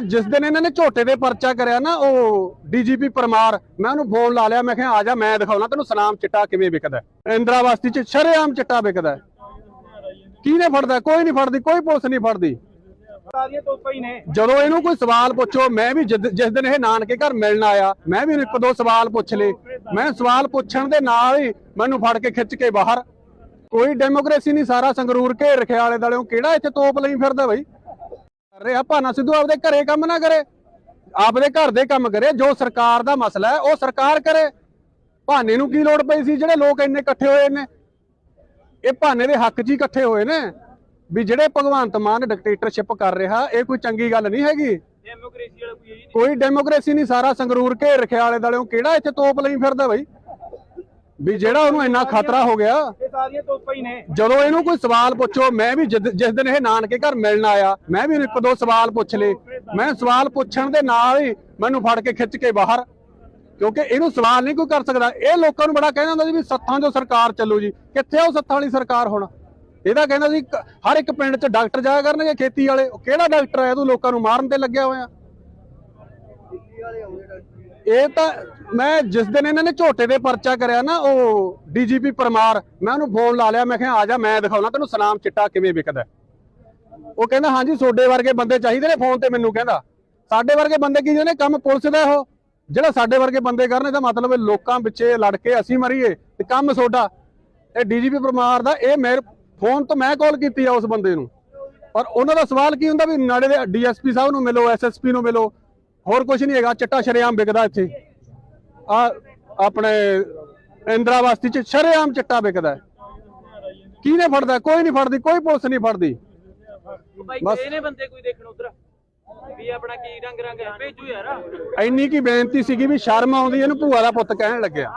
ਜਿਸ ਦਿਨ ਇਹਨਾਂ ਨੇ ਝੋਟੇ ਦੇ ਪਰਚਾ ਕਰਿਆ ਨਾ ਉਹ ਡੀਜੀਪੀ ਪਰਮਾਰ ਮੈਂ ਉਹਨੂੰ ਫੋਨ ਲਾ ਲਿਆ ਮੈਂ ਕਿਹਾ ਆ ਜਾ ਮੈਂ ਦਿਖਾਉਣਾ ਤੈਨੂੰ ਸਨਾਮ ਚਿੱਟਾ ਕਿਵੇਂ ਵਿਕਦਾ। ਇੰਦਰਾਵਾਸਤੀ ਚ ਸ਼ਰੇਆਮ ਚਿੱਟਾ ਵਿਕਦਾ। ਕਿਹਨੇ ਫੜਦਾ ਕੋਈ ਨਹੀਂ ਫੜਦੀ ਕੋਈ ਪੁਲਿਸ ਨਹੀਂ ਫੜਦੀ। ਜਦੋਂ ਇਹਨੂੰ ਕੋਈ ਸਵਾਲ ਪੁੱਛੋ ਮੈਂ ਵੀ ਜਿਸ ਦਿਨ ਇਹ ਨਾਨਕੇ ਘਰ ਮਿਲਣ ਆਇਆ ਮੈਂ ਵੀ ਇੱਕ ਦੋ ਸਵਾਲ ਪੁੱਛ ਲਏ। ਮੈਂ ਸਵਾਲ ਪੁੱਛਣ ਦੇ ਨਾਲ ਹੀ ਮੈਨੂੰ ਫੜ ਕੇ ਖਿੱਚ ਕੇ ਬਾਹਰ। ਕੋਈ ਡੈਮੋਕ੍ਰੇਸੀ ਨਹੀਂ ਸਾਰਾ ਸੰਗਰੂਰ ਘੇਰ ਰੱਖਿਆ ਆਲੇ ਦਾਲਿਓ ਕਿਹੜਾ ਇੱਥੇ ਤੋਪ ਲਈ ਫਿਰਦਾ ਬਈ? ਕਰ ਰਿਹਾ ਭਾਨਾ ਸਿੱਧੂ ਆਪਦੇ ਘਰੇ ਕੰਮ ਨਾ ਕਰੇ ਆਪਦੇ ਘਰ ਦੇ ਕੰਮ ਕਰੇ ਜੋ ਸਰਕਾਰ ਦਾ ਮਸਲਾ ਹੈ ਉਹ ਸਰਕਾਰ ਕਰੇ। ਭਾਨੇ ਨੂੰ ਕੀ ਲੋੜ ਪਈ ਸੀ ਜਿਹੜੇ ਲੋਕ ਇੰਨੇ ਇਕੱਠੇ ਹੋਏ ਨੇ? ਇਹ ਭਾਨੇ ਦੇ ਹੱਕ 'ਚ ਹੀ ਇਕੱਠੇ ਹੋਏ ਨੇ ਵੀ ਜਿਹੜੇ ਭਗਵੰਤ ਮਾਨ ਡਿਕਟੇਟਰਸ਼ਿਪ ਕਰ ਰਿਹਾ ਇਹ ਕੋਈ ਚੰਗੀ ਗੱਲ ਨਹੀਂ ਹੈਗੀ। ਡੈਮੋਕ੍ਰੇਸੀ ਵਾਲਾ ਕੋਈ ਹੈ ਹੀ ਨਹੀਂ। ਕੋਈ ਡੈਮੋਕ੍ਰੇਸੀ ਨਹੀਂ ਸਾਰਾ ਸੰਗਰੂਰ ਘੇਰ ਰੱਖਿਆ ਆਲੇ ਦਾਲਿਓ ਕਿਹੜਾ ਇੱਥੇ ਤੋਪ ਲਈ ਫਿਰਦਾ ਬਈ? ਵੀ ਜਿਹੜਾ ਉਹਨੂੰ ਇੰਨਾ ਖਤਰਾ ਹੋ ਗਿਆ ਸਾਰੀਆਂ ਤੋਪਾਂ ਹੀ ਨੇ। ਜਦੋਂ ਇਹਨੂੰ ਕੋਈ ਸਵਾਲ ਪੁੱਛੋ ਮੈਂ ਵੀ ਜਿੱਦ- ਜਿਸ ਦਿਨ ਇਹ ਨਾਨਕੇ ਘਰ ਮਿਲਣ ਆਇਆ ਮੈਂ ਵੀ ਇਹਨੂੰ ਇੱਕ ਦੋ ਸਵਾਲ ਪੁੱਛ ਲਏ। ਮੈਂ ਸਵਾਲ ਪੁੱਛਣ ਦੇ ਨਾਲ ਹੀ ਮੈਨੂੰ ਫੜ ਕੇ ਖਿੱਚ ਕੇ ਬਾਹਰ ਕਿਉਂਕਿ ਇਹਨੂੰ ਸਵਾਲ ਨਹੀਂ ਕੋਈ ਕਰ ਸਕਦਾ। ਇਹ ਲੋਕਾਂ ਨੂੰ ਬੜਾ ਕਹਿੰਦਾ ਹੁੰਦਾ ਸੀ ਵੀ ਸੱਥਾਂ 'ਚੋਂ ਸਰਕਾਰ ਚੱਲੂ ਜੀ। ਕਿੱਥੇ ਆ ਉਹ ਸੱਥਾਂ ਵਾਲੀ ਸਰਕਾਰ ਹੁਣ? ਇਹਦਾ ਕਹਿੰਦਾ ਸੀ ਕ- ਹਰ ਇੱਕ ਪਿੰਡ 'ਚ ਡਾਕਟਰ ਜਾਇਆ ਕਰਨਗੇ ਖੇਤੀ ਵਾਲੇ। ਉਹ ਕਿਹੜਾ ਡਾਕਟਰ ਹੈ ਤੂੰ ਲੋਕਾਂ ਨੂੰ ਮਾਰਨ ਤੇ ਲੱਗਿਆ ਹੋਇਆ। ਇਹ ਤਾਂ ਮੈਂ ਜਿਸ ਦਿਨ ਇਹਨਾਂ ਨੇ ਝੋਟੇ ਦੇ ਪਰਚਾ ਕਰਿਆ ਨਾ, ਉਹ ਡੀਜੀਪੀ ਪਰਮਾਰ, ਮੈਂ ਉਹਨੂੰ ਫੋਨ ਲਾ ਲਿਆ, ਮੈਂ ਕਿਹਾ, ਆ ਜਾ, ਮੈਂ ਦਿਖਾਉਣਾ ਤੈਨੂੰ ਸਨਾਮ ਚਿੱਟਾ ਕਿਵੇਂ ਵਿਕਦਾ ਉਹ ਕਹਿੰਦਾ, ਹਾਂਜੀ ਤੁਹਾਡੇ ਵਰਗੇ ਬੰਦੇ ਚਾਹੀਦੇ ਨੇ ਫੋਨ ਤੇ ਮੈਨੂੰ, ਕਹਿੰਦਾ। ਸਾਡੇ ਵਰਗੇ ਬੰਦੇ ਕੀ ਜਿਹਨੇ ਕੰਮ ਪੁਲਿਸ ਦਾ ਉਹ? ਜਿਹੜਾ ਸਾਡੇ ਵਰਗੇ ਬੰਦੇ ਕਰਨ, ਇਹਦਾ ਮਤਲਬ ਲੋਕਾਂ ਪਿੱਛੇ ਲੜ ਕੇ ਅਸੀਂ ਮਰੀਏ ਤੇ ਕੰਮ ਤੁਹਾਡਾ ਇਹ ਡੀਜੀਪੀ ਪਰਮਾਰ ਦਾ, ਇਹ ਮੇਰੇ ਫੋਨ ਤੋਂ ਮੈਂ ਕਾਲ ਕੀਤੀ ਆ ਉਸ ਬੰਦੇ ਨੂੰ। ਪਰ ਉਹਨਾਂ ਦਾ ਸਵਾਲ ਕੀ ਹੁੰਦਾ ਵੀ, ਨਾਲੇ ਦੇ ਡੀਐਸਪੀ ਸਾਹਿਬ ਨੂੰ ਮਿਲੋ, ਐਸਐਸਪੀ ਨੂੰ ਮਿਲੋ ਹੋਰ ਕੁਝ ਨਹੀਂ ਹੈਗਾ ਚਿੱਟਾ ਸ਼ਰੇਆਮ ਵਿਕਦਾ ਇੱਥੇ। ਆ ਆਪਣੇ ਇੰਦਰਾਵਾਸਤੀ ਚ ਸ਼ਰੇਆਮ ਚਿੱਟਾ ਵਿਕਦਾ ਹੈ। ਕਿਹਨੇ ਫੜਦਾ? ਕੋਈ ਨਹੀਂ ਫੜਦੀ ਕੋਈ ਪੁਲਿਸ ਨਹੀਂ ਫੜਦੀ। ਭਾਈ ਬਸ। ਗਏ ਨੇ ਬੰਦੇ ਕੋਈ ਦੇਖਣ ਉਧਰ? ਵੀ ਆਪਣਾ ਕੀ ਰੰਗ ਰੰਗ ਹੈ? ਭੇਜੋ ਯਾਰ। ਇੰਨੀ ਕੀ ਬੇਨਤੀ ਸੀਗੀ ਵੀ ਸ਼ਰਮ ਆਉਂਦੀ ਇਹਨੂੰ ਭੂਆ ਦਾ ਪੁੱਤ ਕਹਿਣ ਲੱਗਿਆ।